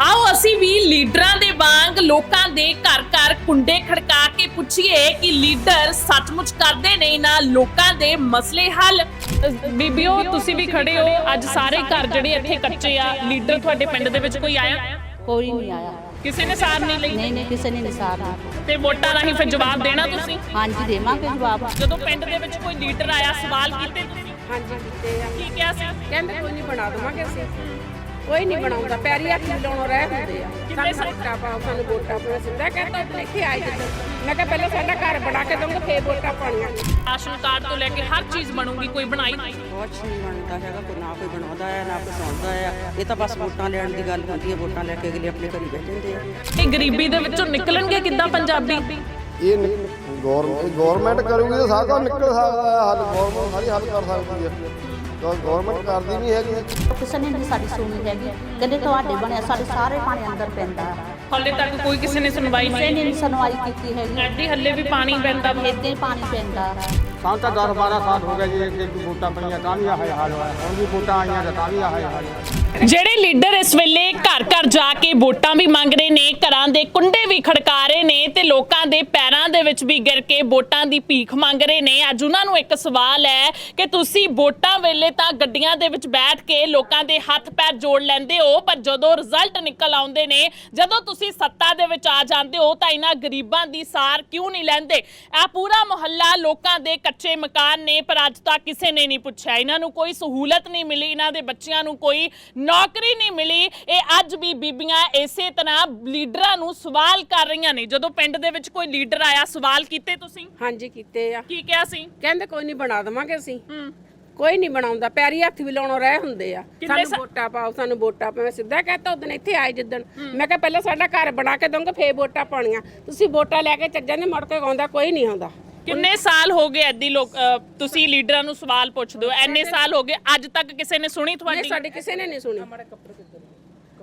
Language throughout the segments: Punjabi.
ਆਓ ਅਸੀਂ ਵੀ ਲੀਡਰਾਂ ਦੇ ਵਾਂਗ ਲੋਕਾਂ ਦੇ ਘਰ ਘਰ ਕੁੰਡੇ ਖੜਕਾ ਕੇ ਪੁੱਛੀਏ ਕਿ ਲੀਡਰ ਸੱਚਮੁੱਚ ਕਰਦੇ ਨੇ ਇਹਨਾਂ ਲੋਕਾਂ ਦੇ ਮਸਲੇ ਹੱਲ? ਬੀਬੀਓ ਤੁਸੀਂ ਵੀ ਖੜੇ ਹੋ। ਅੱਜ ਸਾਰੇ ਘਰ ਜਿਹੜੇ ਇੱਥੇ ਕੱਚੇ ਆ ਲੀਡਰ ਤੁਹਾਡੇ ਪਿੰਡ ਦੇ ਵਿੱਚ ਕੋਈ ਆਇਆ? ਕੋਈ ਨਹੀਂ ਆਇਆ। ਕਿਸੇ ਨੇ ਸਾਰ ਨਹੀਂ ਲਈ? ਨਹੀਂ ਨਹੀਂ ਕਿਸੇ ਨੇ ਨਿਸਾਰ ਨਹੀਂ ਤੇ ਵੋਟਾਂ ਰਾਹੀਂ ਫਿਰ ਜਵਾਬ ਦੇਣਾ ਤੁਸੀਂ? ਹਾਂਜੀ ਦੇਵਾਂਗੇ ਜਵਾਬ। ਜਦੋਂ ਪਿੰਡ ਦੇ ਵਿੱਚ ਕੋਈ ਲੀਡਰ ਆਇਆ ਸਵਾਲ ਕੀਤੇ ਤੁਸੀਂ? ਹਾਂਜੀ ਕੀਤੇ ਆ ਕੀ ਕਿਹਾ ਸੀ? ਕਹਿੰਦੇ ਕੋਈ ਨਹੀਂ ਬਣਾ ਦਵਾਂਗੇ ਅਸੀਂ। ਕੋਈ ਨਹੀਂ ਬਣਾਉਂਦਾ ਪੈਰੀ ਹੱਥ ਮਿਲਾਉਣੋਂ ਰਹਿ ਹੁੰਦੇ ਆ। ਕਿੰਨੇ ਸਾਨੂੰ ਵੋਟਾਂ ਪਾਓ ਸਾਨੂੰ ਵੋਟਾਂ ਪਾਓ ਸਿੱਧਾ ਕਹਿੰਦਾ ਲਿਖੇ ਆਏ ਜਿੱਦਾਂ ਮੈਂ ਕਿਹਾ ਪਹਿਲਾਂ ਸਾਡਾ ਘਰ ਬਣਾ ਕੇ ਦਊਂਗੇ ਫੇਰ ਵੋਟਾਂ ਪਾਉਣੀਆਂ। ਰਾਸ਼ਨ ਕਾਰਡ ਤੋਂ ਲੈ ਕੇ ਹਰ ਚੀਜ਼ ਬਣੂਗੀ ਕੋਈ ਬਣਾਈ ਨਹੀਂ। ਕੁਛ ਨਹੀਂ ਬਣਦਾ ਹੈਗਾ ਕੋਈ ਨਾ ਕੋਈ ਬਣਾਉਂਦਾ ਹੈ ਨਾ ਕੋਈ ਸੁਣਦਾ ਹੈ। ਇਹ ਤਾਂ ਬਸ ਵੋਟਾਂ ਲੈਣ ਦੀ ਗੱਲ ਹੁੰਦੀ ਹੈ ਵੋਟਾਂ ਲੈ ਕੇ ਅਗਲੇ ਆਪਣੇ ਘਰੀ ਬਹਿ ਜਾਂਦੇ ਆ। ਇਹ ਗਰੀਬੀ ਦੇ ਵਿੱਚੋਂ ਨਿਕਲਣਗੇ ਕਿੱਦਾਂ ਪੰਜਾਬੀ? ਇਹ ਗਵਰਨਮੈਂਟ ਕਰੂਗੀ ਤਾਂ ਸਾਰਾ ਨਿਕਲ ਸਕਦਾ ਹੈ ਹੱਲ ਗਵਰਨਮੈਂਟ ਸਾਰੀ ਹੱਲ ਕਰ ਸਕਦੀ ਹੈ। ਤਾਂ ਗਵਰਨਮੈਂਟ ਕਰਦੀ ਨਹੀਂ ਹੈਗੀ। ਕਿਸੇ ਨੇ ਨਹੀਂ ਸਾਡੀ ਸੁਣੀ ਹੈਗੀ। ਕਹਿੰਦੇ ਤੁਹਾਡੇ ਬਣਿਆ ਸਾਡੇ ਸਾਰੇ ਪਾਣੀ ਅੰਦਰ ਪੈਂਦਾ। ਹਾਲੇ ਤੱਕ ਕੋਈ ਕਿਸੇ ਨੇ ਸੁਣਵਾਈ ਕਿਸੇ ਨਹੀਂ ਨੇ ਨਹੀਂ ਸੁਣਵਾਈ ਕੀਤੀ ਹੈਗੀ। ਐਡੀ ਹੱਲੇ ਵੀ ਪਾਣੀ ਪੈਂਦਾ। ਵਾ। ਇੱਦਾਂ ਹੀ ਪਾਣੀ ਪੈਂਦਾ। ਸਾਨੂੰ ਤਾਂ 10 12 ਸਾਲ ਹੋ ਗਏ ਜੀ ਕਿ ਵੋਟਾਂ ਪਈਆਂ ਤਾਂ ਵੀ ਆਹ ਹਾਲ ਹੋਇਆ। ਹੁਣ ਵੀ ਵੋਟਾਂ ਆਈਆਂ ਤਾਂ ਤਾਂ ਵੀ ਆਹ ਹਾਲ ਹੋਇਆ। ਜਿਹੜੇ ਲੀਡਰ ਇਸ ਵੇਲੇ ਘਰ ਘਰ ਜਾ ਕੇ ਵੋਟਾਂ ਵੀ ਮੰਗ ਰਹੇ ਨੇ, ਘਰਾਂ ਦੇ ਕੁੰਡੇ ਵੀ ਖੜਕਾ ਰਹੇ ਨੇ ਤੇ ਲੋਕਾਂ ਦੇ ਪੈਰਾਂ ਦੇ ਵਿੱਚ ਵੀ ਗਿਰ ਕੇ ਵੋਟਾਂ ਦੀ ਭੀਖ ਮੰਗ ਰਹੇ ਨੇ। ਅੱਜ ਉਹਨਾਂ ਨੂੰ ਇੱਕ ਸਵਾਲ ਹੈ ਕਿ ਤੁਸੀਂ ਵੋਟਾਂ ਵੇਲੇ ਤਾਂ ਗੱਡੀਆਂ ਦੇ ਵਿੱਚ ਬੈਠ ਕੇ ਲੋਕਾਂ ਦੇ ਹੱਥ ਪੈਰ ਜੋੜ ਲੈਂਦੇ ਹੋ, ਪਰ ਜਦੋਂ ਰਿਜ਼ਲਟ ਨਿਕਲ ਆਉਂਦੇ ਨੇ, ਜਦੋਂ ਤੁਸੀਂ ਸੱਤਾ ਦੇ ਵਿੱਚ ਆ ਜਾਂਦੇ ਹੋ ਤਾਂ ਇਹਨਾਂ ਗਰੀਬਾਂ ਦੀ ਸਾਰ ਕਿਉਂ ਨਹੀਂ ਲੈਂਦੇ? ਇਹ ਪੂਰਾ ਮੁਹੱਲਾ ਲੋਕਾਂ ਦੇ ਕੱਚੇ ਮਕਾਨ ਨੇ, ਪਰ ਅੱਜ ਤੱਕ ਕਿਸੇ ਨੇ ਨਹੀਂ ਪੁੱਛਿਆ। ਇਹਨਾਂ ਨੂੰ ਕੋਈ ਸਹੂਲਤ ਨਹੀਂ ਮਿਲੀ, ਇਹਨਾਂ ਦੇ ਬੱਚਿਆਂ ਨੂੰ ਕੋਈ ਨੌਕਰੀ ਨਹੀਂ ਮਿਲੀ। ਇਹ ਅੱਜ ਵੀ ਬੀਬੀਆਂ ਇਸੇ ਤਰ੍ਹਾਂ ਲੀਡਰਾਂ ਨੂੰ ਸਵਾਲ ਕਰ ਰਹੀਆਂ ਨੇ। ਜਦੋਂ ਪਿੰਡ ਦੇ ਵਿੱਚ ਕੋਈ ਲੀਡਰ ਆਇਆ ਸਵਾਲ ਕੀਤੇ ਤੁਸੀਂ? ਹਾਂਜੀ ਕੀਤੇ ਆ। ਕੀ ਕਿਹਾ ਸੀ? ਕਹਿੰਦੇ ਕੋਈ ਨਹੀਂ ਬਣਾ ਦਵਾਂਗੇ ਅਸੀਂ। ਹੂੰ। ਕੋਈ ਨਹੀਂ ਬਣਾਉਂਦਾ। ਪੈਰੀ ਹੱਥ ਵੀ ਲਾਉਣੋਂ ਰਹਿ ਹੁੰਦੇ ਆ। ਕਿੰਨੇ ਸਾਨੂੰ ਸਾ- ਵੋਟਾਂ ਪਾਓ ਸਾਨੂੰ ਵੋਟਾਂ ਪਾਓ। ਮੈਂ ਸਿੱਧਾ ਕਹਤਾ ਉਦੋਂ ਇੱਥੇ ਆਏ ਜਿੱਦਣ। ਮੈਂ ਕਿਹਾ ਪਹਿਲਾਂ ਸਾਡਾ ਘਰ ਬਣਾ ਕੇ ਦਊਂਗੇ ਫੇਰ ਵੋਟਾਂ ਪਾਉਣੀਆਂ। ਤੁਸੀਂ ਵੋਟਾਂ ਲੈ ਕੇ ਚੱਜਾਂ ਦੇ ਮੁੜ ਕੇ ਆਉਂਦਾ ਕੋਈ ਨਹੀਂ ਆਉਂਦਾ। ਕਿੰਨੇ ਸਾਲ ਹੋ ਗਏ ਐਦੀ ਲੋਕ ਤੁਸੀਂ ਲੀਡਰਾਂ ਨੂੰ ਸਵਾਲ ਪੁੱਛਦੇ ਹੋ? ਐਨੇ ਸਾਲ ਹੋ ਗਏ ਅੱਜ ਤੱਕ ਕਿਸੇ ਨੇ ਸੁਣੀ ਨਹੀਂ ਤੁਹਾਡੀ? ਸਾਡੀ ਕਿਸੇ ਨੇ ਨਹੀਂ ਸੁਣੀ।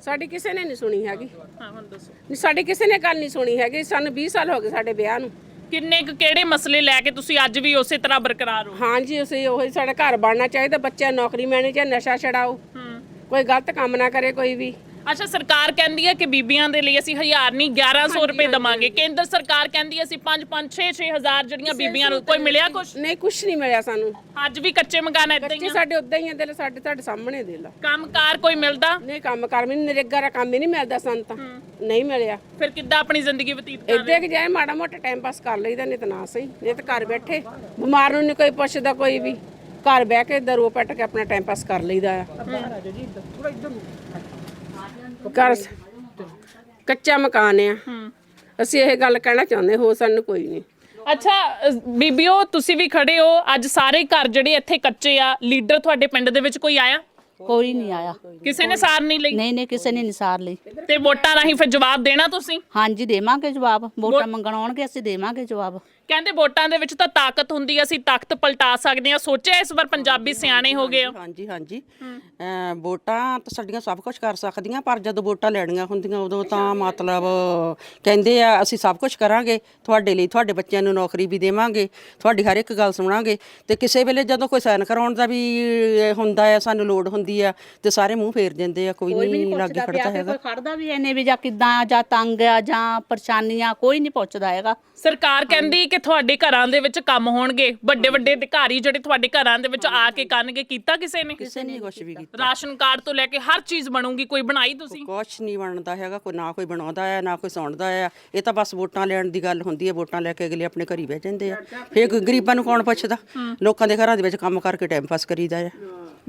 ਸਾਡੀ ਕਿਸੇ ਨੇ ਨਹੀਂ ਸੁਣੀ ਹੈਗੀ। ਹਾਂ ਹੁਣ ਦੱਸੋ। ਨਹੀਂ ਸਾਡੀ ਕਿਸੇ ਨੇ ਗੱਲ ਨਹੀਂ ਸੁਣੀ ਹੈਗੀ। ਸਾਨੂੰ 20 ਸਾਲ ਹੋ ਗਏ ਸਾਡੇ ਵਿਆਹ ਨੂੰ। ਕਿੰਨੇ ਕੁ ਕਿਹੜੇ ਮਸਲੇ ਲੈ ਕੇ ਤੁਸੀਂ ਅੱਜ ਵੀ ਉਸੇ ਤਰ੍ਹਾਂ ਬਰਕਰਾਰ ਹੋ? ਹਾਂਜੀ ਅਸੀਂ ਉਹੀ ਸਾਡਾ ਘਰ ਬਣਨਾ ਚਾਹੀਦਾ ਬੱਚਿਆਂ ਨੂੰ ਨੌਕਰੀ ਮਿਲਣੀ ਚਾਹੀਦੀ ਨਸ਼ਾ ਛਡਾਓ। ਕੋਈ ਗਲਤ ਕੰਮ ਨਾ ਕਰੇ ਕੋਈ ਵੀ। ਅੱਛਾ ਸਰਕਾਰ ਕਹਿੰਦੀ ਹੈ ਕਿ ਬੀਬੀਆਂ ਦੇ ਲਈ ਅਸੀਂ 1000 ਨਹੀਂ 1100 ਰੁਪਏ ਦਵਾਂਗੇ। ਕੇਂਦਰ ਸਰਕਾਰ ਕਹਿੰਦੀ ਹੈ ਅਸੀਂ 5 5 6 6000 ਜਿਹੜੀਆਂ ਬੀਬੀਆਂ ਨੂੰ ਕੋਈ ਮਿਲਿਆ ਕੁਛ? ਨਹੀਂ ਕੁਝ ਨਹੀਂ ਮਿਲਿਆ ਸਾਨੂੰ। ਅੱਜ ਵੀ ਕੱਚੇ ਮਕਾਨ ਏਦਾਂ ਹੀ ਬੱਚੇ ਆ। ਸਾਡੇ ਉਦਾਂ ਹੀ ਆ ਦਿਲ ਸਾਡੇ ਤੁਹਾਡੇ ਸਾਹਮਣੇ ਦੇ ਲਾ। ਕੰਮਕਾਰ ਕੋਈ ਮਿਲਦਾ? ਨਹੀਂ ਕੰਮ ਕਰ ਮੈਨੂੰ ਨਰੇਗਾ ਦਾ ਕੰਮ ਹੀ ਨਹੀਂ ਮਿਲਦਾ ਸਾਨੂੰ ਤਾਂ। ਨਹੀਂ ਮਿਲਿਆ। ਫਿਰ ਕਿੱਦਾਂ ਆਪਣੀ ਜ਼ਿੰਦਗੀ ਬਤੀਤ ਕਰ ਇੱਦਾਂ ਕਿ ਜਾਏ ਮਾੜਾ ਮੋਟਾ ਟਾਈਮ ਪਾਸ ਕਰ ਲਈਦਾ ਨਹੀਂ ਤਾਂ ਨਾ ਸਹੀ। ਨਹੀਂ ਤਾਂ ਘਰ ਬੈਠੇ ਬਿਮਾਰ ਨੂੰ ਨਹੀਂ ਕੋਈ ਪੁੱਛਦਾ ਕੋਈ ਵੀ। ਘਰ ਬਹਿ ਕੇ ਦਰੋ ਪੱਟ ਕੇ ਆਪਣਾ ਟਾਈਮ ਪਾਸ ਕਰ ਲਈਦਾ ਆ। ਘਰ ਕੱਚਾ ਮਕਾਨ ਆ। ਅਸੀਂ ਇਹ ਗੱਲ ਕਹਿਣਾ ਚਾਹੁੰਦੇ ਹੋ ਸਾਨੂੰ ਕੋਈ ਨਹੀਂ। ਅੱਛਾ ਬੀਬੀਓ ਤੁਸੀਂ ਵੀ ਖੜੇ ਹੋ। ਅੱਜ ਸਾਰੇ ਘਰ ਜਿਹੜੇ ਇੱਥੇ ਕੱਚੇ ਆ ਲੀਡਰ ਤੁਹਾਡੇ ਪਿੰਡ ਦੇ ਵਿੱਚ ਕੋਈ ਆਇਆ? ਕੋਈ ਨਹੀਂ ਆਇਆ। ਕਿਸੇ ਨੇ ਸਾਰ ਨਹੀਂ ਲਈ? ਨਹੀਂ ਨਹੀਂ ਕਿਸੇ ਨੇ ਨਿਸਾਰ ਲਈ। ਤੇ ਵੋਟਾਂ ਰਾਹੀਂ ਫਿਰ ਜਵਾਬ ਦੇਣਾ ਤੁਸੀਂ? ਹਾਂਜੀ ਦੇਵਾਂਗੇ ਜਵਾਬ। ਵੋਟਾਂ ਮੰਗਣ ਆਉਣਗੇ ਅਸੀਂ ਦੇਵਾਂਗੇ ਜਵਾਬ। ਕਹਿੰਦੇ ਵੋਟਾਂ ਦੇ ਵਿੱਚ ਤਾਂ ਤਾਕਤ ਹੁੰਦੀ ਹੈ ਅਸੀਂ ਤਾਕਤ ਪਲਟਾ ਸਕਦੇ ਹਾਂ ਸੋਚਿਆ ਇਸ ਵਾਰ ਪੰਜਾਬੀ ਸਿਆਣੇ ਹੋ ਗਏ ਹੋ? ਹਾਂਜੀ ਹਾਂਜੀ। ਅਮ ਵੋਟਾਂ ਤਾਂ ਸਾਡੀਆਂ ਸਭ ਕੁਝ ਕਰ ਸਕਦੀਆਂ ਪਰ ਜਦੋਂ ਵੋਟਾਂ ਲੈਣੀਆਂ ਹੁੰਦੀਆਂ ਉਦੋਂ ਤਾਂ ਮਤਲਬ ਕਹਿੰਦੇ ਆ ਅਸੀਂ ਸਭ ਕੁਝ ਕਰਾਂਗੇ। ਤੁਹਾਡੇ ਲਈ ਤੁਹਾਡੇ ਬੱਚਿਆਂ ਨੂੰ ਨੌਕਰੀ ਵੀ ਦੇਵਾਂਗੇ ਤੁਹਾਡੀ ਹਰ ਇੱਕ ਗੱਲ ਸੁਣਾਂਗੇ। ਤੇ ਕਿਸੇ ਵੇਲੇ ਜਦੋਂ ਕੋਈ ਸਾਈਨ ਕਰਾਉਣ ਦਾ ਵੀ ਹੁੰਦਾ ਹੈ ਸਾਨੂੰ ਲੋੜ ਹੁੰਦੀ ਆ ਤੇ ਸਾਰੇ ਮੂੰਹ ਫੇਰ ਜਾਂਦੇ ਆ ਕੋਈ ਨਹੀਂ ਲਾਗੇ ਖੜਦਾ ਹੈਗਾ। ਕੋਈ ਖੜਦਾ ਵੀ ਐਨੇ ਵੀ ਜਾਂ ਕਿਦਾਂ ਜਾਂ ਤੰਗ ਆ ਜਾਂ ਪਰੇਸ਼ਾਨੀਆਂ ਕੋਈ ਨਹੀਂ ਪੁੱਛਦਾ ਹੈਗਾ। ਸਰਕਾਰ ਕਹਿੰਦੀ ਕਿ ਤੁਹਾਡੇ ਘਰਾਂ ਦੇ ਵਿੱਚ ਕੰਮ ਹੋਣਗੇ? ਵੱਡੇ ਵੱਡੇ ਅਧਿਕਾਰੀ ਜਿਹੜੇ ਤੁਹਾਡੇ ਘਰਾਂ ਦੇ ਵਿੱਚ ਆ ਕੇ ਕਰਨਗੇ ਕੀਤਾ ਕਿਸੇ ਨੇ? ਕਿਸੇ ਨੇ ਕੁਝ ਵੀ ਕੀਤਾ। ਰਾਸ਼ਨ ਕਾਰਡ ਤੋਂ ਲੈ ਕੇ ਹਰ ਚੀਜ਼ ਬਣੂਗੀ ਕੋਈ ਬਣਾਈ ਤੁਸੀਂ? ਕੁਛ ਨਹੀਂ ਬਣਦਾ ਹੈਗਾ ਕੋਈ ਨਾ ਕੋਈ ਬਣਾਉਂਦਾ ਹੈ ਨਾ ਕੋਈ ਸੁਣਦਾ ਹੈ ਇਹ ਤਾਂ ਬਸ ਵੋਟਾਂ ਲੈਣ ਦੀ ਗੱਲ ਹੁੰਦੀ ਹੈ ਵੋਟਾਂ ਲੈ ਕੇ ਅਗਲੇ ਆਪਣੇ ਘਰੀ ਬਹਿ ਜਾਂਦੇ ਆ। ਫੇਰ ਗਰੀਬਾਂ ਨੂੰ ਕੌਣ ਪੁੱਛਦਾ? ਲੋਕਾਂ ਦੇ ਘਰਾਂ ਦੇ ਵਿੱਚ ਕੰਮ ਕਰਕੇ ਟਾਈਮ ਪਾਸ ਕਰੀਦਾ ਹੈ।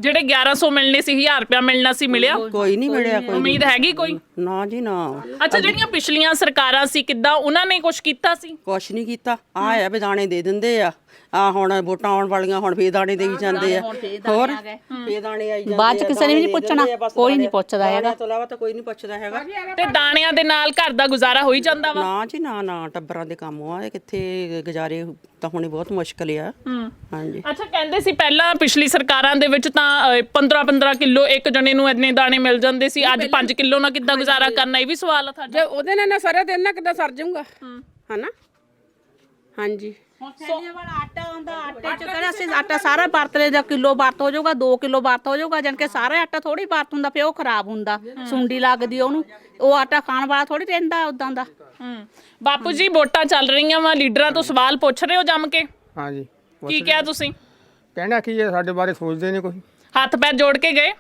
ਜਿਹੜੇ 1100 ਮਿਲਣੇ ਸੀ 1000 ਰੁਪਇਆ ਮਿਲਣਾ ਸੀ ਮਿਲਿਆ? ਕੋਈ ਨਹੀਂ ਮਿਲਿਆ ਕੋਈ। ਉਮੀਦ ਹੈਗੀ ਕੋਈ? ਨਾ ਜੀ ਨਾ। ਅੱਛਾ ਜਿਹੜੀਆਂ ਪਿਛਲੀਆਂ ਸਰਕਾਰਾਂ ਸੀ ਕਿੱਦਾਂ ਉਹਨਾਂ ਨੇ ਕੁਝ ਕੀਤਾ ਸੀ? ਕੁਛ ਨਹੀਂ ਕੀਤਾ। ਆ ਵੀ ਦਾਣੇ ਦੇ ਦਿੰਦੇ ਆ। ਆ ਹੁਣ ਵੋਟਾਂ ਆਉਣ ਵਾਲੀਆਂ ਹੁਣ ਫੇਰ ਦਾਣੇ ਦੇਈ ਜਾਂਦੇ ਆ। ਹੋਰ? ਫੇਰ ਦਾਣੇ ਆਈ ਜਾਂਦੇ ਬਾਅਦ ਚ ਕਿਸੇ ਨੇ ਵੀ ਨਹੀਂ ਦੇ ਪੁੱਛਣਾ ਕੋਈ ਨਹੀਂ ਪੁੱਛਦਾ ਹੈਗਾ। ਤੋਂ ਇਲਾਵਾ ਤਾਂ ਕੋਈ ਨਹੀਂ ਪੁੱਛਦਾ ਹੈਗਾ। ਤੇ ਦਾਣਿਆਂ ਦੇ ਨਾਲ ਘਰ ਦਾ ਗੁਜ਼ਾਰਾ ਹੋਈ ਜਾਂਦਾ ਵਾ? ਨਾ ਜੀ ਨਾ ਨਾ ਟੱਬਰਾਂ ਦੇ ਕੰਮ ਆ ਇਹ ਕਿੱਥੇ ਗੁਜ਼ਾਰੇ ਤਾਂ ਹੋਣੇ ਬਹੁਤ ਮੁਸ਼ਕਲ ਆ। ਹਾਂਜੀ। ਅੱਛਾ ਕਹਿੰਦੇ ਸੀ ਪਹਿਲਾਂ ਪਿਛਲੀ ਸਰਕਾਰਾਂ ਦੇ ਵਿੱਚ ਤਾਂ 15 15 ਕਿਲੋ ਇੱਕ ਜਣੇ ਨੂੰ ਇੰਨੇ ਦਾਣੇ ਮਿਲ ਜਾਂਦੇ ਸੀ ਅੱਜ 5 ਕਿਲੋ ਨਾਲ ਕਿੱਦਾਂ ਗੁਜ਼ਾਰਾ ਕਰਨਾ ਇਹ ਵੀ ਸਵਾਲ ਆ ਤੁਹਾਡਾ? ਜੇ ਉਹਦੇ ਨਾਲ ਨਾ ਸਰੇ ਤੇ ਇਹਨਾਂ ਕਿੱਦਾਂ ਸਰ ਜਾਊਗਾ। ਹਨਾ? ਹਾਂਜੀ। ਥੈਲੀਆਂ ਵਾਲਾ ਆਟਾ ਹੁੰਦਾ ਆਟੇ ਚ ਕਹਿੰਦਾ ਅਸੀਂ ਆਟਾ ਸਾਰਾ ਵਰਤਲੇ ਦਾ ਕਿਲੋ ਵਰਤ ਹੋ ਜਾਊਗਾ 2 ਕਿਲੋ ਵਰਤ ਹੋ ਜਾਊਗਾ ਜਾਨ ਕਿ ਸਾਰਾ ਆਟਾ ਥੋੜੀ ਵਰਤ ਹੁੰਦਾ ਪਿਓ ਖਰਾਬ ਹੁੰਦਾ ਸੁੰਡੀ ਲੱਗਦੀ ਉਹਨੂੰ ਉਹ ਆਟਾ ਖਾਣ ਵਾਲਾ ਥੋੜੀ ਰਹਿੰਦਾ ਉਦਾਂ ਦਾ। ਹੂੰ। ਬਾਪੂ ਜੀ ਵੋਟਾਂ ਚੱਲ ਰਹੀਆਂ ਵਾ ਲੀਡਰਾਂ ਤੋਂ ਸਵਾਲ ਪੁੱਛ ਰਹੇ ਹੋ ਜੰਮ ਕੇ? ਹਾਂਜੀ ਕੀ ਕਿਹਾ ਤੁਸੀਂ? ਕਹਿਣਾ ਕੀ ਹੈ ਸਾਡੇ ਬਾਰੇ ਸੋਚਦੇ ਨਹੀਂ ਕੋਈ। ਹੱਥ ਪੈਰ ਜੋੜ ਕੇ ਗਏ?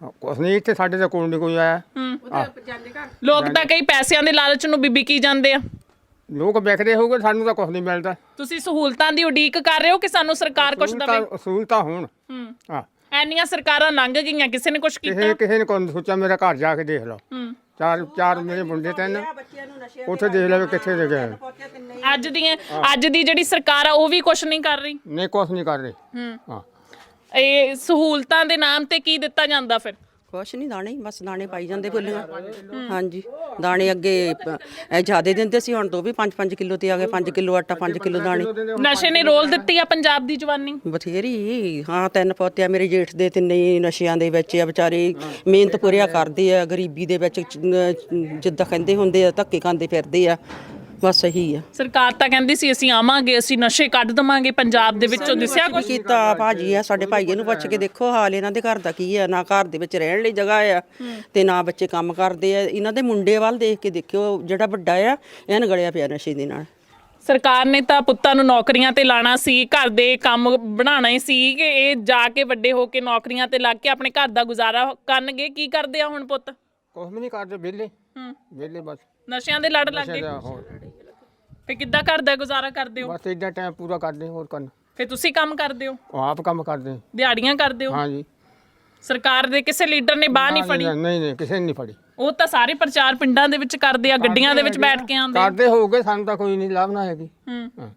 ਹਾਂ, ਕੁਛ ਨਹੀਂ ਇੱਥੇ ਸਾਡੇ ਤਾਂ ਕੋਲ ਨਹੀਂ ਕੋਈ ਆਇਆ। ਹੂੰ। ਲੋਕ ਤਾਂ ਕਈ ਪੈਸਿਆਂ ਦੇ ਲਾਲਚ ਨੂੰ ਬੀਬੀ ਕੀ ਜਾਂਦੇ ਆ? ਲੋਕ ਵਿਖਦੇ ਹੋਊਗੇ ਸਾਨੂੰ ਤਾਂ ਕੁਛ ਨਹੀਂ ਮਿਲਦਾ। ਤੁਸੀਂ ਸਹੂਲਤਾਂ ਦੀ ਉਡੀਕ ਕਰ ਰਹੇ ਹੋ ਕਿ ਸਾਨੂੰ ਸਰਕਾਰ ਕੁਝ ਦਵੇ? ਸਹੂਲਤਾਂ ਸਹੂਲਤਾਂ ਹੋਣ। ਹੂੰ। ਹਾਂ। ਐਨੀਆਂ ਸਰਕਾਰਾਂ ਲੰਘ ਗਈਆਂ ਕਿਸੇ ਨੇ ਕੁਝ ਕੀਤਾ? ਕਿਸੇ ਕਿਸੇ ਨੇ ਕੋਈ ਸੋਚਿਆ ਮੇਰਾ ਘਰ ਜਾ ਕੇ ਦੇਖ ਲਓ। ਹੂੰ। ਚਾਰ ਚਾਰ ਮੇਰੇ ਮੁੰਡੇ ਤਿੰਨ। ਉੱਥੇ ਦੇਖ ਲਵੇ ਕਿੱਥੇ ਦੇ ਗਏ। ਅੱਜ ਦੀਆਂ ਅੱਜ ਦੀ ਜਿਹੜੀ ਸਰਕਾਰ ਆ ਉਹ ਵੀ ਕੁਝ ਨਹੀਂ ਕਰ ਰਹੀ? ਨਹੀਂ ਕੁਛ ਨਹੀਂ ਕਰ ਰਹੇ। ਹੂੰ। ਹਾਂ। ਇਹ ਸਹੂਲਤਾਂ ਦੇ ਨਾਮ ਤੇ ਕੀ ਦਿੱਤਾ ਜਾਂਦਾ ਫਿਰ? ਕੁਛ ਨਹੀਂ ਦਾਣੇ ਹੀ, ਬਸ ਦਾਣੇ ਪਾਈ ਜਾਂਦੇ ਫੁੱਲੀਆਂ। ਹਾਂਜੀ। ਦਾਣੇ ਅੱਗੇ ਜ਼ਿਆਦੇ ਦਿੰਦੇ ਸੀ ਹੁਣ ਤੋਂ ਵੀ 5-5 ਕਿਲੋ ਤੇ ਆ ਗਏ 5 ਕਿਲੋ ਆਟਾ 5 ਕਿਲੋ ਦਾਣੇ। ਨਸ਼ੇ ਨੇ ਰੋਲ ਦਿੱਤੀ ਆ ਪੰਜਾਬ ਦੀ ਜਵਾਨੀ। ਬਥੇਰੀ ਹਾਂ ਤਿੰਨ ਪੋਤੇ ਆ ਮੇਰੇ ਜੇਠ ਦੇ ਤਿੰਨੇ ਹੀ ਨਸ਼ਿਆਂ ਦੇ ਵਿੱਚ ਆ ਵਿਚਾਰੇ ਮਿਹਨਤ ਪੁਰਿਆ ਕਰਦੇ ਆ ਗਰੀਬੀ ਦੇ ਵਿੱਚ ਚ- ਅਹ ਜਿੱਦਾਂ ਕਹਿੰਦੇ ਹੁੰਦੇ ਆ ਧੱਕੇ ਖਾਂਦੇ ਫਿਰਦੇ ਆ। ਬਸ ਇਹੀ ਆ। ਸਰਕਾਰ ਤਾਂ ਕਹਿੰਦੀ ਸੀ ਅਸੀਂ ਆਵਾਂਗੇ ਅਸੀਂ ਨਸ਼ੇ ਕੱਢ ਦਵਾਂਗੇ ਪੰਜਾਬ ਦੇ ਵਿੱਚੋਂ ਦਿਸਿਆ ਕੁਝ ਕੀਤਾ ਭਾਜੀ ਆ ਸਾਡੇ ਭਾਈਏ ਨੂੰ ਪੁੱਛ ਕੇ ਦੇਖੋ ਹਾਲ ਇਹਨਾਂ ਦੇ ਘਰ ਦਾ ਕੀ ਆ? ਨਾ ਘਰ ਦੇ ਵਿੱਚ ਰਹਿਣ ਲਈ ਜਗ੍ਹਾ ਆ ਤੇ ਨਾ ਬੱਚੇ ਕੰਮ ਕਰਦੇ ਆ। ਇਹਨਾਂ ਦੇ ਮੁੰਡੇ ਵੱਲ ਦੇਖ ਕੇ ਦੇਖਿਓ ਜਿਹੜਾ ਵੱਡਾ ਆ ਇਹਨ ਗਲਿਆ ਪਿਆ ਨਸ਼ੇ ਦੇ ਨਾਲ। ਸਰਕਾਰ ਨੇ ਤਾਂ ਪੁੱਤਾਂ ਨੂੰ ਨੌਕਰੀਆਂ ਤੇ ਲਾਣਾ ਸੀ ਘਰ ਦੇ ਕੰਮ ਬਣਾਉਣਾ ਹੀ ਸੀ ਕਿ ਇਹ ਜਾ ਕੇ ਵੱਡੇ ਹੋ ਕੇ ਨੌਕਰੀਆਂ ਤੇ ਲੱਗ ਕੇ ਆਪਣੇ ਘਰ ਦਾ ਗੁਜ਼ਾਰਾ ਕਰਨਗੇ ਕੀ ਕਰਦੇ ਆ ਹੁਣ ਪੁੱਤ? ਕੁਛ ਵੀ ਨਹੀਂ ਕਰਦੇ ਵਿਹਲੇ। ਹੂੰ। ਵਿਹਲੇ ਬਸ। ਨਸ਼ਿਆਂ ਦੇ ਲੜ ਲੱਗ ਗਏ। ਫੇ ਕਿੱਦਾਂ ਘਰ ਦਾ ਗੁਜ਼ਾਰਾ ਕਰਦੇ ਹੋ? ਬਸ ਇਦਾਂ ਟਾਈਮ ਪੂਰਾ ਕਰਦੇ ਹੋਰ ਕਰਨ ਫੇ ਤੁਸੀਂ ਕੰਮ ਕਰਦੇ ਹੋ? ਆਪ ਕੰਮ ਕਰਦੇ ਦਿਹਾੜੀਆਂ ਕਰਦੇ ਹੋ? ਹਾਂਜੀ। ਸਰਕਾਰ ਦੇ ਕਿਸੇ ਲੀਡਰ ਨੇ ਬਾਹ ਨਹੀਂ ਫੜੀ? ਨਹੀਂ ਨਹੀਂ ਕਿਸੇ ਨੇ ਨਹੀਂ ਫੜੀ। ਉਹ ਤਾਂ ਸਾਰੇ ਪ੍ਰਚਾਰ ਪਿੰਡਾਂ ਦੇ ਵਿੱਚ ਕਰਦੇ ਆ ਗੱਡੀਆਂ ਦੇ ਵਿੱਚ ਬੈਠ ਕੇ ਆਉਂਦੇ। ਕਰਦੇ ਹੋਊਗੇ ਸਾਨੂੰ ਤਾਂ ਕੋਈ ਨਹੀਂ ਲਾਭ ਨਾ ਹੈਗੀ। ਹਾਂ।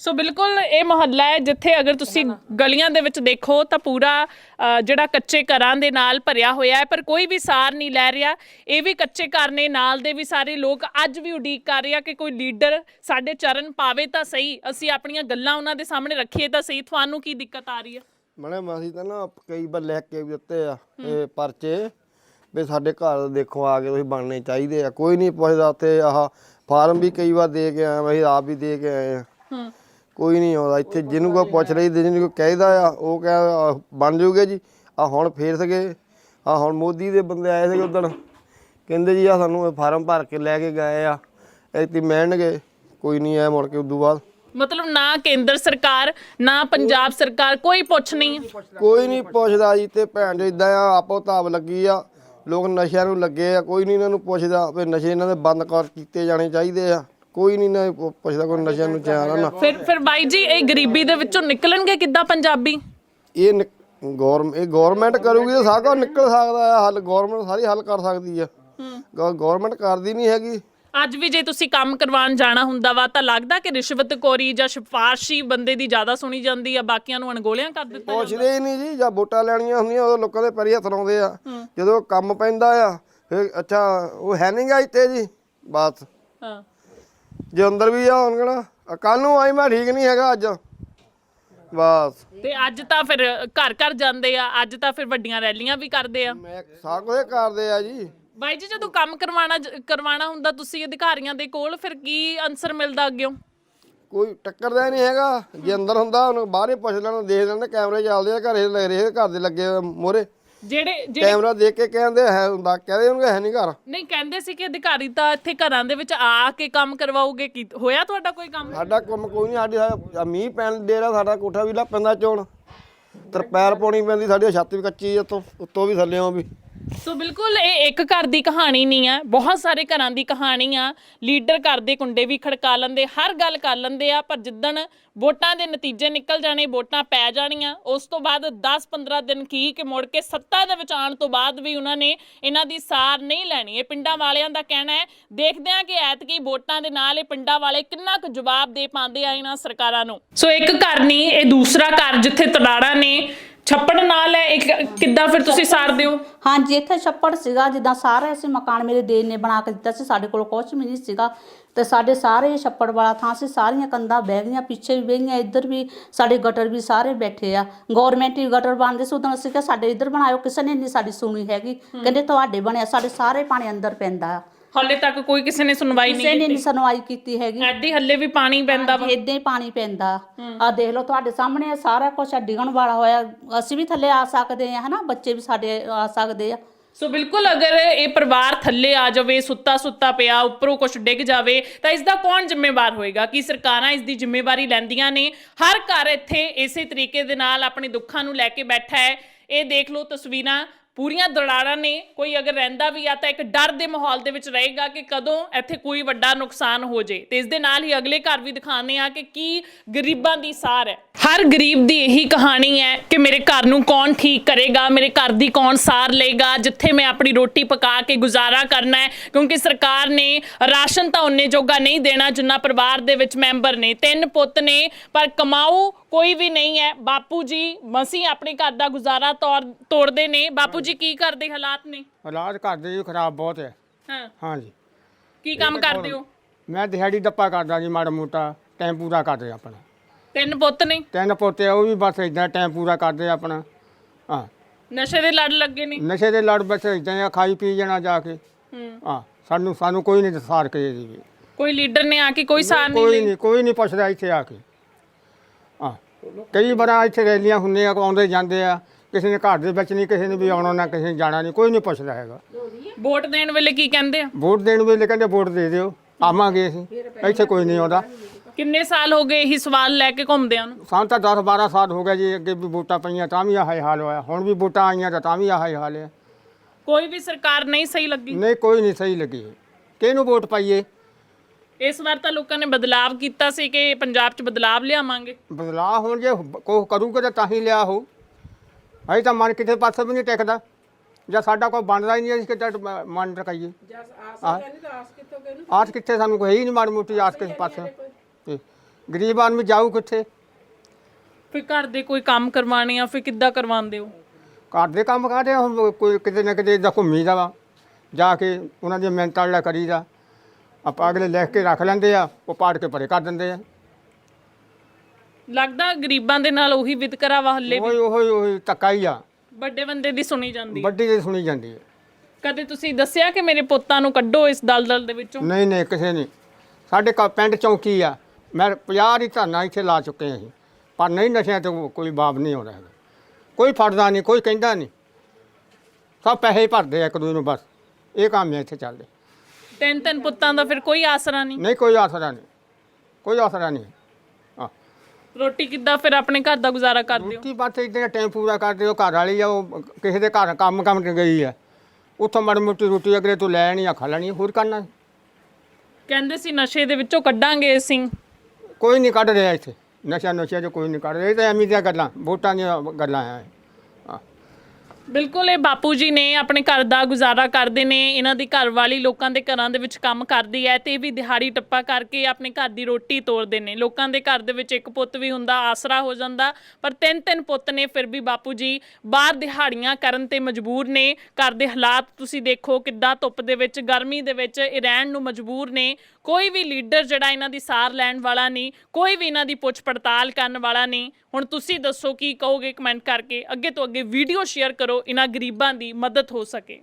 ਸੋ ਬਿਲਕੁਲ ਇਹ ਮੁਹੱਲਾ ਹੈ ਜਿੱਥੇ ਅਗਰ ਤੁਸੀਂ ਗਲੀਆਂ ਦੇ ਵਿੱਚ ਦੇਖੋ ਤਾਂ ਪੂਰਾ ਅ, ਜਿਹੜਾ ਕੱਚੇ ਘਰਾਂ ਦੇ ਨਾਲ ਭਰਿਆ ਹੋਇਆ ਹੈ ਪਰ ਕੋਈ ਵੀ ਸਾਰ ਨਹੀਂ ਲੈ ਰਿਹਾ। ਇਹ ਵੀ ਕੱਚੇ ਘਰ ਨੇ ਨਾਲ ਦੇ ਵੀ ਸਾਰੇ ਲੋਕ ਅੱਜ ਵੀ ਉਡੀਕ ਕਰ ਰਹੇ ਆ ਕਿ ਕੋਈ ਲੀਡਰ ਸਾਡੇ ਚਰਨ ਪਾਵੇ ਤਾਂ ਸਹੀ। ਅਸੀਂ ਆਪਣੀਆਂ ਗੱਲਾਂ ਉਹਨਾਂ ਦੇ ਸਾਹਮਣੇ ਰੱਖੀਏ ਤਾਂ ਸਹੀ। ਤੁਹਾਨੂੰ ਕੀ ਦਿੱਕਤ ਆ ਰਹੀ ਹੈ? ਮਣੇ ਅਸੀਂ ਤਾਂ ਨਾ ਕਈ ਵਾਰ ਲਿਖ ਕੇ ਵੀ ਦਿੱਤੇ ਆ ਇਹ ਪਰਚੇ ਵੀ ਸਾਡੇ ਘਰ ਦੇਖੋ ਆ ਕੇ ਤੁਸੀਂ ਬਣਨੇ ਚਾਹੀਦੇ ਆ। ਕੋਈ ਨਹੀਂ ਪੁੱਛਦਾ ਉੱਥੇ ਆਹ ਫਾਰਮ ਵੀ ਕਈ ਵਾਰ ਦੇ ਕੇ ਆਏ ਆ, ਅਸੀਂ ਆਪ ਵੀ ਦੇ ਕੇ ਆਏ ਆ। ਹੂੰ। ਕੋਈ ਨਹੀਂ ਆਉਂਦਾ। ਇੱਥੇ ਜਿਹਨੂੰ ਕੋਈ ਪੁੱਛ ਲਈ ਜਿਹਨੂੰ ਕਹਿਦਾ ਆ ਉਹ ਕਹਿ ਬਣ ਜੂਗੇ ਜੀ। ਆ ਹੁਣ ਫੇਰ ਸਕੇ ਆ ਹੁਣ ਮੋਦੀ ਦੇ ਬੰਦੇ ਆਏ ਸੀਗੇ ਉਦੋਂ ਕਹਿੰਦੇ ਜੀ ਆ ਸਾਨੂੰ ਫਾਰਮ ਭਰ ਕੇ ਲੈ ਕੇ ਗਏ ਆ। ਇੱਥੇ ਮਿਲਣਗੇ। ਕੋਈ ਨਹੀਂ ਆਇਆ ਮੁੜ ਕੇ ਉਦੋਂ ਬਾਅਦ। ਮਤਲਬ ਨਾ ਕੇਂਦਰ ਸਰਕਾਰ ਨਾ ਪੰਜਾਬ ਸਰਕਾਰ ਕੋਈ ਪੁੱਛ ਨਹੀਂ। ਕੋਈ ਨਹੀਂ ਪੁੱਛਦਾ ਜੀ। ਤੇ ਭੈਣ ਜੋ ਇਦਾਂ ਆ ਆਪੋ ਤਾਬ ਲੱਗੀ ਆ। ਲੋਕ ਨਸ਼ਿਆਂ ਨੂੰ ਲੱਗੇ ਆ। ਕੋਈ ਨਹੀਂ ਇਹਨਾਂ ਨੂੰ ਪੁੱਛਦਾ ਵੀ ਨਸ਼ੇ ਇਹਨਾਂ ਦੇ ਬੰਦ ਕਰ ਕੀਤੇ ਜਾਣੇ ਚਾਹੀਦੇ ਆ। ਕੋਈ ਨਹੀਂ ਨਾ ਪੁ- ਪੁੱਛਦਾ ਕੋਈ ਨਸ਼ਿਆਂ ਨੂੰ ਚੈਨ ਨਾ ਫਿਰ ਫਿਰ ਬਾਈ ਜੀ ਇਹ ਗਰੀਬੀ ਦੇ ਵਿੱਚੋਂ ਨਿਕਲਣਗੇ ਕਿੱਦਾਂ ਪੰਜਾਬੀ? ਇਹ ਗਵਰਨਮੈਂਟ ਇਹ ਗਵਰਨਮੈਂਟ ਕਰੂਗੀ ਤਾਂ ਸਾਰਾ ਕੁਝ ਨਿਕਲ ਸਕਦਾ ਆ ਹੱਲ ਗਵਰਨਮੈਂਟ ਸਾਰੀ ਹੱਲ ਕਰ ਸਕਦੀ ਆ। ਗਵਰਨਮੈਂਟ ਕਰਦੀ ਨਹੀਂ ਹੈਗੀ। ਅੱਜ ਵੀ ਜੇ ਤੁਸੀਂ ਕੰਮ ਕਰਵਾਉਣ ਜਾਣਾ ਹੁੰਦਾ ਵਾ ਤਾਂ ਲੱਗਦਾ ਕਿ ਰਿਸ਼ਵਤਖੋਰੀ ਜਾਂ ਸਿਫਾਰਸ਼ੀ ਬੰਦੇ ਦੀ ਜ਼ਿਆਦਾ ਸੁਣੀ ਜਾਂਦੀ ਆ ਬਾਕੀਆਂ ਨੂੰ ਅਣਗੋਲਿਆਂ ਕਰ ਦਿੱਤਾ ਜਾਂਦਾ। ਪੁੱਛਦੇ ਹੀ ਨਹੀਂ ਜੀ ਜਾਂ ਵੋਟਾਂ ਲੈਣੀਆਂ ਹੁੰਦੀਆਂ ਉਦੋਂ ਲੋਕਾਂ ਦੇ ਪੈਰੀ ਹੱਥ ਲਾਉਂਦੇ ਆ। ਜਦੋਂ ਕੰਮ ਪੈਂਦਾ ਆ ਫਿਰ ਅੱਛਾ ਉਹ ਹੈ ਨਹੀਂਗਾ ਇੱਥੇ ਜੀ ਬਸ ਹਾਂ। ਜੇ ਅੰਦਰ ਵੀ ਆ ਹੁਣ ਕਹਣਾ ਕੱਲ ਨੂੰ ਆਈ ਮੈਂ ਠੀਕ ਨਹੀਂ ਹੈਗਾ ਅੱਜ। ਬਸ। ਤੇ ਅੱਜ ਤਾਂ ਫਿਰ ਘਰ ਘਰ ਜਾਂਦੇ ਆ ਅੱਜ ਤਾਂ ਫਿਰ ਵੱਡੀਆਂ ਰੈਲੀਆਂ ਵੀ ਕਰਦੇ ਆ। ਮੈਂ ਸਾਰਾ ਕੁਝ ਕਰਦੇ ਆ ਜੀ। ਬਾਈ ਜੀ ਜਦੋਂ ਕੰਮ ਕਰਵਾਉਣਾ ਜ- ਕਰਵਾਉਣਾ ਹੁੰਦਾ ਤੁਸੀਂ ਅਧਿਕਾਰੀਆਂ ਦੇ ਕੋਲ ਫਿਰ ਕੀ ਆਨਸਰ ਮਿਲਦਾ ਅੱਗਿਓਂ? ਕੋਈ ਟੱਕਰਦਾ ਨਹੀਂ ਹੈਗਾ। ਜੇ ਅੰਦਰ ਹੁੰਦਾ ਉਹਨੂੰ ਬਾਹਰ ਪੁੱਛ ਲੈਣਾ ਦੇਖ ਲੈਣਾ ਕੈਮਰੇ ਚੱਲਦੇ ਆ ਘਰੇ ਲੱਗ ਰਹੇ ਘਰ ਦੇ ਲੱਗੇ ਮੋਰੇ ਜਿਹੜੇ ਜਿਹੜੇ ਕੈਮਰਾ ਦੇਖ ਕੇ ਕਹਿੰਦੇ ਹੈ ਹੁੰਦਾ ਕਹਦੇ ਉਹਨੂੰ ਹੈ ਨਹੀਂ ਘਰ। ਨਹੀਂ ਕਹਿੰਦੇ ਸੀ ਕਿ ਅਧਿਕਾਰੀ ਤਾਂ ਇੱਥੇ ਘਰਾਂ ਦੇ ਵਿੱਚ ਆ ਕੇ ਕੰਮ ਕਰਵਾਉਗੇ ਕੀ? ਹੋਇਆ ਤੁਹਾਡਾ ਕੋਈ ਕੰਮ? ਸਾਡਾ ਕੰਮ ਕੋਈ ਨਹੀਂ ਸਾਡੀ ਸਾ- ਮੀਂਹ ਪੈਣ ਦੇ ਰਿਹਾ ਸਾਡਾ ਕੋਠਾ ਵੀ ਲਾ ਪੈਂਦਾ ਚੋਣ। ਤਰਪੈਲ ਪਾਉਣੀ ਪੈਂਦੀ ਸਾਡੀ ਛੱਤ ਵੀ ਕੱਚੀ ਆ ਉੱਤੋਂ ਉੱਤੋਂ ਵੀ ਥੱਲੇੋਂ ਵੀ। ਸੋ ਬਿਲਕੁਲ ਇਹ ਇੱਕ ਘਰ ਦੀ ਕਹਾਣੀ ਨਹੀਂ ਹੈ ਬਹੁਤ ਸਾਰੇ ਘਰਾਂ ਦੀ ਕਹਾਣੀ ਆ। ਲੀਡਰ ਘਰ ਦੇ ਕੁੰਡੇ ਵੀ ਖੜਕਾ ਲੈਂਦੇ, ਹਰ ਗੱਲ ਕਰ ਲੈਂਦੇ ਆ, ਪਰ ਜਿੱਦਣ ਵੋਟਾਂ ਦੇ ਨਤੀਜੇ ਨਿਕਲ ਜਾਣੇ, ਵੋਟਾਂ ਪੈ ਜਾਣੀਆਂ, ਉਸ ਤੋਂ ਬਾਅਦ 10-15 ਦਿਨ ਕੀ ਕਿ ਮੁੜ ਕੇ ਸੱਤਾ ਦੇ ਵਿੱਚ ਆਉਣ ਤੋਂ ਬਾਅਦ ਵੀ ਉਹਨਾਂ ਨੇ ਇਹਨਾਂ ਦੀ ਸਾਰ ਨਹੀਂ ਲੈਣੀ। ਇਹ ਪਿੰਡਾਂ ਵਾਲਿਆਂ ਦਾ ਕਹਿਣਾ ਹੈ, ਦੇਖਦੇ ਆ ਕਿ ਐਤਕੀ ਵੋਟਾਂ ਦੇ ਨਾਲ ਇਹ ਪਿੰਡਾਂ ਵਾਲੇ ਕਿੰਨਾ ਕੁ ਜਵਾਬ ਦੇ ਪਾਉਂਦੇ ਆ ਇਹਨਾਂ ਸਰਕਾਰਾਂ ਨੂੰ। ਸੋ ਇੱਕ ਘਰ ਨਹੀਂ, ਇਹ ਦੂਸਰਾ ਘਰ ਜਿੱਥੇ ਤੜਾੜਾ ਨੇ ਛੱਪੜ ਨਾਲ ਹੈ ਇੱਕ ਕਿੱਦਾਂ ਫਿਰ ਤੁਸੀਂ ਸਾਰਦੇ ਹੋ? ਹਾਂਜੀ ਇੱਥੇ ਛੱਪੜ ਸੀਗਾ ਜਿੱਦਾਂ ਸਾਰੇ ਅਸੀਂ ਮਕਾਨ ਮੇਰੇ ਦੇਰ ਨੇ ਬਣਾ ਕੇ ਦਿੱਤਾ ਸੀ ਸਾਡੇ ਕੋਲ ਕੁਝ ਵੀ ਨਹੀਂ ਸੀਗਾ। ਤੇ ਸਾਡੇ ਸਾਰੇ ਛੱਪੜ ਵਾਲਾ ਥਾਂ ਸੀ ਸਾਰੀਆਂ ਕੰਧਾਂ ਬਹਿ ਗਈਆਂ ਪਿੱਛੇ ਵੀ ਬਹਿ ਗਈਆਂ ਇੱਧਰ ਵੀ ਸਾਡੇ ਗਟਰ ਵੀ ਸਾਰੇ ਬੈਠੇ ਆ। ਗਵਰਨਮੈਂਟ ਹੀ ਗਟਰ ਬਣਦੇ ਸੀ ਉਦੋਂ ਅਸੀਂ ਕਿਹਾ ਸਾਡੇ ਇੱਧਰ ਬਣਾਇਓ ਕਿਸੇ ਨੇ ਨਹੀਂ ਸਾਡੀ ਸੁਣੀ ਹੈਗੀ ਕਹਿੰਦੇ ਤੁਹਾਡੇ ਬਣਿਆ ਸਾਡੇ ਸਾਰੇ ਪਾਣੀ ਅੰਦਰ ਪੈਂਦਾ ਆ। ਹਾਲੇ ਤੱਕ ਕੋਈ ਕਿਸੇ ਨੇ ਸੁਣਵਾਈ ਕਿਸੇ ਨਹੀਂ ਨੇ ਨਹੀਂ ਸੁਣਵਾਈ ਕੀਤੀ ਹੈਗੀ। ਐਡੀ ਹੱਲੇ ਵੀ ਪਾਣੀ ਪੈਂਦਾ ਵਾ। ਇਦਾਂ ਹੀ ਪਾਣੀ ਪੈਂਦਾ। ਆ ਦੇਖ ਲਓ ਤੁਹਾਡੇ ਸਾਹਮਣੇ ਇਹ ਸਾਰਾ ਕੁਝ ਡਿੱਗਣ ਵਾਲਾ ਹੋਇਆ। ਅਸੀਂ ਵੀ ਥੱਲੇ ਆ ਸਕਦੇ ਆ ਹਨਾ? ਬੱਚੇ ਵੀ ਸਾਡੇ ਆ ਸਕਦੇ ਆ। ਸੋ ਬਿਲਕੁਲ ਅਗਰ ਇਹ ਪਰਿਵਾਰ ਥੱਲੇ ਆ ਜਾਵੇ ਸੁੱਤਾ ਸੁੱਤਾ ਪਿਆ ਉੱਪਰੋਂ ਕੁਝ ਡਿੱਗ ਜਾਵੇ ਤਾਂ ਇਸ ਦਾ ਕੌਣ ਜ਼ਿੰਮੇਵਾਰ ਹੋਏਗਾ? ਕੀ ਸਰਕਾਰਾਂ ਇਸ ਦੀ ਜ਼ਿੰਮੇਵਾਰੀ ਲੈਂਦੀਆਂ ਨੇ? ਹਰ ਘਰ ਇੱਥੇ ਇਸੇ ਤਰੀਕੇ ਦੇ ਨਾਲ ਆਪਣੇ ਦੁੱਖਾਂ ਨੂੰ ਲੈ ਕੇ ਬੈਠਾ ਹੈ। ਇਹ ਦੇਖ ਲਓ ਤਸਵੀਰਾਂ। ਪੂਰੀਆਂ ਦਰਾੜਾਂ ਨੇ, ਕੋਈ ਅਗਰ ਰਹਿੰਦਾ ਵੀ ਆ ਤਾਂ ਇੱਕ ਡਰ ਦੇ ਮਾਹੌਲ ਦੇ ਵਿੱਚ ਰਹੇਗਾ ਕਿ ਕਦੋਂ ਇੱਥੇ ਕੋਈ ਵੱਡਾ ਨੁਕਸਾਨ ਹੋ ਜੇ। ਤੇ ਇਸ ਦੇ ਨਾਲ ਹੀ ਅਗਲੇ ਘਰ ਵੀ ਦਿਖਾਉਂਦੇ ਆ ਕਿ ਕੀ ਗਰੀਬਾਂ ਦੀ ਸਾਰ ਹੈ। ਹਰ ਗਰੀਬ ਦੀ ਇਹੀ ਕਹਾਣੀ ਹੈ ਕਿ ਮੇਰੇ ਘਰ ਨੂੰ ਕੌਣ ਠੀਕ ਕਰੇਗਾ, ਮੇਰੇ ਘਰ ਦੀ ਕੌਣ ਸਾਰ ਲਏਗਾ, ਜਿੱਥੇ ਮੈਂ ਆਪਣੀ ਰੋਟੀ ਪਕਾ ਕੇ ਗੁਜ਼ਾਰਾ ਕਰਨਾ ਹੈ। ਕਿਉਂਕਿ ਸਰਕਾਰ ਨੇ ਰਾਸ਼ਨ ਤਾਂ ਉਹਨੇ ਜੋਗਾ ਨਹੀਂ ਦੇਣਾ, ਜਿੰਨਾ ਪਰਿਵਾਰ ਦੇ ਵਿੱਚ ਮੈਂਬਰ ਨੇ। ਤਿੰਨ ਪੁੱਤ ਨੇ, ਪਰ ਕਮਾਊ ਕੋਈ ਵੀ ਨਹੀਂ ਹੈ। ਬਾਪੂ ਜੀ ਮਸੀਂ ਆਪਣੇ ਘਰ ਦਾ ਗੁਜ਼ਾਰਾ ਤੌਰ ਤੋੜਦੇ ਨੇ। ਬਾਪੂ ਜੀ ਕੀ ਕਰਦੇ ਹਾਲਾਤ ਨੇ? ਹਾਲਾਤ ਘਰ ਦੇ ਜੀ ਖਰਾਬ ਬਹੁਤ ਹੈ। ਹਾਂ। ਹਾਂਜੀ। ਕੀ ਕੰਮ ਕਰਦੇ ਹੋ? ਮੈਂ ਦਿਹਾੜੀ ਦੱਪਾ ਕਰਦਾ ਜੀ ਮਾੜਾ ਮੋਟਾ। ਟਾਈਮ ਪੂਰਾ ਕਰਦੇ ਆਪਣਾ। ਤਿੰਨ ਪੁੱਤ ਨੇ? ਤਿੰਨ ਪੋਤੇ ਆ, ਉਹ ਵੀ ਬਸ ਇਦਾਂ ਟਾਈਮ ਪੂਰਾ ਕਰਦੇ ਆਪਣਾ। ਹਾਂ। ਨਸ਼ੇ ਦੇ ਲੜ ਲੱਗੇ ਨੇ? ਨਸ਼ੇ ਦੇ ਲੜ ਬਸ ਇਦਾਂ ਆ ਖਾਈ ਪੀ ਜਾਣਾ ਜਾ ਕੇ। ਹੂੰ। ਹਾਂ ਸਾਨੂੰ ਸਾਨੂੰ ਕੋਈ ਨਹੀਂ ਸਾਰ ਕੇ ਜੀ। ਕੋਈ ਲੀਡਰ ਨੇ ਆ ਕੇ ਕੋਈ ਸਾਰ ਨਹੀਂ ਕੋਈ ਨਹੀਂ ਕੋਈ ਨਹੀਂ ਪੁੱਛਦਾ ਇੱਥੇ ਆ ਕੇ। ਹਾਂ। ਕਈ ਵਾਰ ਇੱਥੇ ਰੈਲੀਆਂ ਹੁੰਦੀਆਂ ਆਉਂਦੇ ਜਾਂਦੇ ਆ ਕਿਸੇ ਨੇ ਘਰ ਦੇ ਵਿੱਚ ਨਹੀਂ ਕਿਸੇ ਨੇ ਵੀ ਆਉਣਾ ਨਾ ਕਿਸੇ ਨੇ ਜਾਣਾ ਨਹੀਂ ਕੋਈ ਨਹੀਂ ਪੁੱਛਦਾ ਹੈਗਾ। ਵੋਟ ਦੇਣ ਵੇਲੇ ਕੀ ਕਹਿੰਦੇ ਆ? ਵੋਟ ਦੇਣ ਵੇਲੇ ਕਹਿੰਦੇ ਵੋਟ ਦੇ ਦਿਓ ਆਵਾਂਗੇ ਅਸੀਂ ਇੱਥੇ ਕੋਈ ਨਹੀਂ ਆਉਂਦਾ। ਕਿੰਨੇ ਸਾਲ ਹੋ ਗਏ ਇਹੀ ਸਵਾਲ ਲੈ ਕੇ ਘੁੰਮਦੇ ਨੂੰ? ਸਾਨੂੰ ਤਾਂ 10 12 ਸਾਲ ਹੋ ਗਏ ਜੀ ਅੱਗੇ ਵੀ ਵੋਟਾਂ ਪਈਆਂ ਤਾਂ ਵੀ ਆਹ ਹਾਲ ਹੋਇਆ। ਹੁਣ ਵੀ ਵੋਟਾਂ ਆਈਆਂ ਤਾਂ ਤਾਂ ਵੀ ਆਹ ਹਾਲ ਹੈ। ਕੋਈ ਵੀ ਸਰਕਾਰ ਨਹੀਂ ਸਹੀ ਲੱਗੀ? ਨਹੀਂ ਕੋਈ ਨਹੀਂ ਸਹੀ ਲੱਗੀ। ਕਿਹਨੂੰ ਵੋਟ ਪਾਈਏ? ਇਸ ਵਾਰ ਤਾਂ ਲੋਕਾਂ ਨੇ ਬਦਲਾਵ ਕੀਤਾ ਸੀ ਕਿ ਪੰਜਾਬ 'ਚ ਬਦਲਾਵ ਲਿਆਵਾਂਗੇ। ਬਦਲਾਅ ਹੁਣ ਜੇ ਕੋ ਕਰੂਗੇ ਤਾਂ ਤਾਂ ਹੀ ਲਿਆ ਹੋ ਅਜੇ ਤਾਂ ਮਨ ਕਿਤੇ ਪਾਸੇ ਵੀ ਨਹੀਂ ਟਿਕਦਾ। ਜਾਂ ਸਾਡਾ ਕੋਈ ਬਣਦਾ ਹੀ ਨਹੀਂ ਅਸੀਂ ਕਿਤੇ ਮਨ ਟਕਾਈਏ ਆਸ ਕਿੱਥੇ ਸਾਨੂੰ ਕੋਈ ਹੈ ਹੀ ਨਹੀਂ ਮਾੜੀ ਮੋਟੀ ਆਸ ਕਿਸੇ ਪਾਸੇ। ਤੇ ਗਰੀਬ ਆਦਮੀ ਜਾਊ ਕਿੱਥੇ? ਫਿਰ ਘਰ ਦੇ ਕੋਈ ਕੰਮ ਕਰਵਾਣੇ ਆ ਫਿਰ ਕਿੱਦਾਂ ਕਰਵਾਉਂਦੇ ਹੋ? ਘਰ ਦੇ ਕੰਮ ਕਰਦੇ ਹੁਣ ਕੋਈ ਕਿਤੇ ਨਾ ਕਿਤੇ ਦਾ ਘੁੰਮੀਦਾ ਵਾ ਜਾ ਕੇ ਉਹਨਾਂ ਦੀ ਮਿਹਨਤ ਲੈ ਕਰੀਦਾ। ਆਪਾਂ ਅਗਲੇ ਲਿਖ ਕੇ ਰੱਖ ਲੈਂਦੇ ਆ ਉਹ ਪਾੜ ਕੇ ਪਰੇ ਕਰ ਦਿੰਦੇ ਆ। ਲੱਗਦਾ ਗਰੀਬਾਂ ਦੇ ਨਾਲ ਉਹੀ ਵਿਤਕਰਾ ਵਾ ਹੱਲੇ ਵੀ। ਉਹੀ ਉਹੀ ਉਹੀ ਧੱਕਾ ਹੀ ਆ। ਵੱਡੇ ਬੰਦੇ ਦੀ ਸੁਣੀ ਜਾਂਦੀ ਹੈ। ਵੱਡੀ ਦੀ ਸੁਣੀ ਜਾਂਦੀ ਹੈ ਕਦੇ ਤੁਸੀਂ ਦੱਸਿਆ ਕਿ ਮੇਰੇ ਪੁੱਤਾਂ ਨੂੰ ਕੱਢੋ ਇਸ ਦਲਦਲ ਦੇ ਵਿੱਚੋਂ? ਨਹੀਂ ਨਹੀਂ ਕਿਸੇ ਨਹੀਂ ਸਾਡੇ ਕਾ ਪਿੰਡ ਚੌਂਕੀ ਆ। ਮੈਂ 50 ਹੀ ਧਰਨਾ ਇੱਥੇ ਲਾ ਚੁੱਕੇ ਹਾਂ ਅਸੀਂ ਪਰ ਨਹੀਂ ਨਸ਼ਿਆਂ ਤੇ ਕੋਈ ਬਾਬ ਨਹੀਂ ਆਉਂਦਾ ਹੈਗਾ। ਕੋਈ ਫੜਦਾ ਨਹੀਂ ਕੋਈ ਕਹਿੰਦਾ ਨਹੀਂ। ਸਭ ਪੈਸੇ ਹੀ ਭਰਦੇ ਆ ਇੱਕ ਦੂਜੇ ਨੂੰ ਬਸ। ਇਹ ਕੰਮ ਹੈ ਇੱਥੇ ਚੱਲਦੇ। ਤਿੰਨ ਤਿੰਨ ਪੁੱਤਾਂ ਦਾ ਫਿਰ ਕੋਈ ਆਸਰਾ ਨਹੀਂ? ਨਹੀਂ ਕੋਈ ਆਸਰਾ ਨਹੀਂ। ਕੋਈ ਆਸਰਾ ਨਹੀਂ। ਹਾਂ। ਰੋਟੀ ਕਿੱਦਾਂ ਫਿਰ ਆਪਣੇ ਘਰ ਦਾ ਗੁਜ਼ਾਰਾ ਕਰਦੇ ਹੋ? ਰੋਟੀ ਬਾਤ ਇਦਾਂ ਟਾਈਮ ਪੂਰਾ ਕਰਦੇ ਉਹ ਘਰ ਵਾਲੀ ਆ ਉਹ ਕਿਸੇ ਦੇ ਘਰ ਕੰਮ ਕੰਮ ਤੇ ਗਈ ਆ। ਉੱਥੋਂ ਮਾੜੀ ਮੋਟੀ ਰੋਟੀ ਅਗਲੇ ਤੋਂ ਲੈਣੀ ਆ ਖਾ ਲੈਣੀ ਹੋਰ ਕਰਨਾ ਕਹਿੰਦੇ ਸੀ ਨਸ਼ੇ ਦੇ ਵਿੱਚੋਂ ਕੱਢਾਂਗੇ ਅਸੀਂ। ਕੋਈ ਨਹੀਂ ਕੱਢ ਰਿਹਾ ਇੱਥੇ। ਨਸ਼ਾ ਨਸ਼ਾ ਜੋ ਕੋਈ ਨਹੀਂ ਕੱਢ ਰਿਹਾ। ਇਹ ਤਾਂ ਐਵੇਂ ਦੀਆਂ ਗੱਲਾਂ ਵੋਟਾਂ ਦੀਆਂ ਗੱਲਾਂ ਆ। ਹਾਂ ਬਿਲਕੁਲ, ਇਹ ਬਾਪੂ ਜੀ ਨੇ ਆਪਣੇ ਘਰ ਦਾ ਗੁਜ਼ਾਰਾ ਕਰਦੇ ਨੇ, ਇਹਨਾਂ ਦੀ ਘਰ ਵਾਲੀ ਲੋਕਾਂ ਦੇ ਘਰਾਂ ਦੇ ਵਿੱਚ ਕੰਮ ਕਰਦੀ ਹੈ ਤੇ ਇਹ ਵੀ ਦਿਹਾੜੀ ਟੱਪਾ ਕਰਕੇ ਆਪਣੇ ਘਰ ਦੀ ਰੋਟੀ ਤੋਰਦੇ ਨੇ। ਲੋਕਾਂ ਦੇ ਘਰ ਦੇ ਵਿੱਚ ਇੱਕ ਪੁੱਤ ਵੀ ਹੁੰਦਾ, ਆਸਰਾ ਹੋ ਜਾਂਦਾ, ਪਰ ਤਿੰਨ ਤਿੰਨ ਪੁੱਤ ਨੇ ਫਿਰ ਵੀ ਬਾਪੂ ਜੀ ਬਾਹਰ ਦਿਹਾੜੀਆਂ ਕਰਨ ਤੇ ਮਜਬੂਰ ਨੇ। ਘਰ ਦੇ ਹਾਲਾਤ ਤੁਸੀਂ ਦੇਖੋ ਕਿੱਦਾਂ ਧੁੱਪ ਦੇ ਵਿੱਚ, ਗਰਮੀ ਦੇ ਵਿੱਚ ਇਹ ਰਹਿਣ ਨੂੰ ਮਜਬੂਰ ਨੇ। ਕੋਈ ਵੀ ਲੀਡਰ ਜਿਹੜਾ ਇਹਨਾਂ ਦੀ ਸਾਰ ਲੈਣ ਵਾਲਾ ਨਹੀਂ, ਕੋਈ ਵੀ ਇਹਨਾਂ ਦੀ ਪੁੱਛ ਪੜਤਾਲ ਕਰਨ ਵਾਲਾ ਨਹੀਂ, ਹੁਣ ਤੁਸੀਂ ਦੱਸੋ ਕੀ ਕਹੋਗੇ ਕਮੈਂਟ ਕਰਕੇ, ਅੱਗੇ ਤੋਂ ਅੱਗੇ ਵੀਡੀਓ ਸ਼ੇਅਰ ਕਰੋ, ਇਹਨਾਂ ਗਰੀਬਾਂ ਦੀ ਮਦਦ ਹੋ ਸਕੇ।